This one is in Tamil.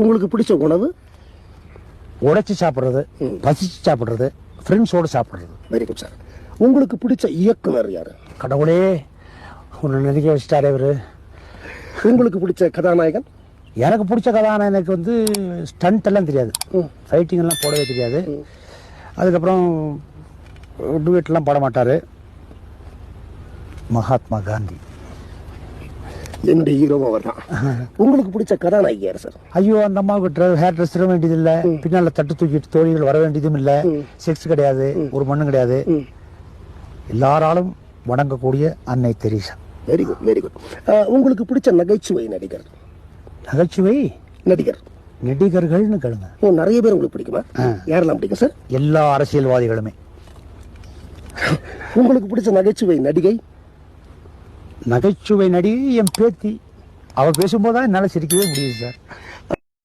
உங்களுக்கு பிடிச்ச உணவு? உடைச்சு சாப்பிட்றது பசிச்சு சாப்பிட்றது ஃப்ரெண்ட்ஸோடு சாப்பிட்றது. வெரி குட் சார் உங்களுக்கு பிடிச்ச இயக்குனர் யாரு? கடவுளே ஒன்று நடிக்க வச்சிட்டாரே இவர். உங்களுக்கு பிடிச்ச கதாநாயகன்? எனக்கு பிடிச்ச கதாநாயகன் எனக்கு வந்து ஸ்டண்ட் எல்லாம் தெரியாது. ஃபைட்டிங் எல்லாம் போடவே தெரியாது. அதுக்கப்புறம் டுவெட்லாம் போட மாட்டார். மகாத்மா காந்தி. என்னுடைய ஹீரோவும் அவர் தான் உங்களுக்கு பிடிச்ச கதாநாயகி யார் சார்? ஐயோ அந்த அம்மாவுக்கு ஹேர் ட்ரெஸ் தர வேண்டியதில்லை. பின்னால் தட்டு தூக்கிட்டு தோழிகள் வர வேண்டியதும் இல்லை. செக்ஸ் கிடையாது ஒரு மண்ணும் கிடையாது. எல்லாராலும் வணங்கக்கூடிய அன்னை Teresa. Very good very good உங்களுக்கு பிடிச்ச நகைச்சுவை நடிகர்? நகைச்சுவை? நடிகர். நடிகர்கள்னு கேளுங்க. ஓ நிறைய பேர் உங்களுக்கு பிடிக்குமா? யாரெல்லாம் பிடிக்கும் சார்? எல்லா அரசியல்வாதிகளுமே. உங்களுக்கு பிடிச்ச நகைச்சுவை நடிகை? நகைச்சுவை நடிகை என் பேத்தி. அவள் பேசும்போது தான் என்னால் சிரிக்கவே முடியுது சார்.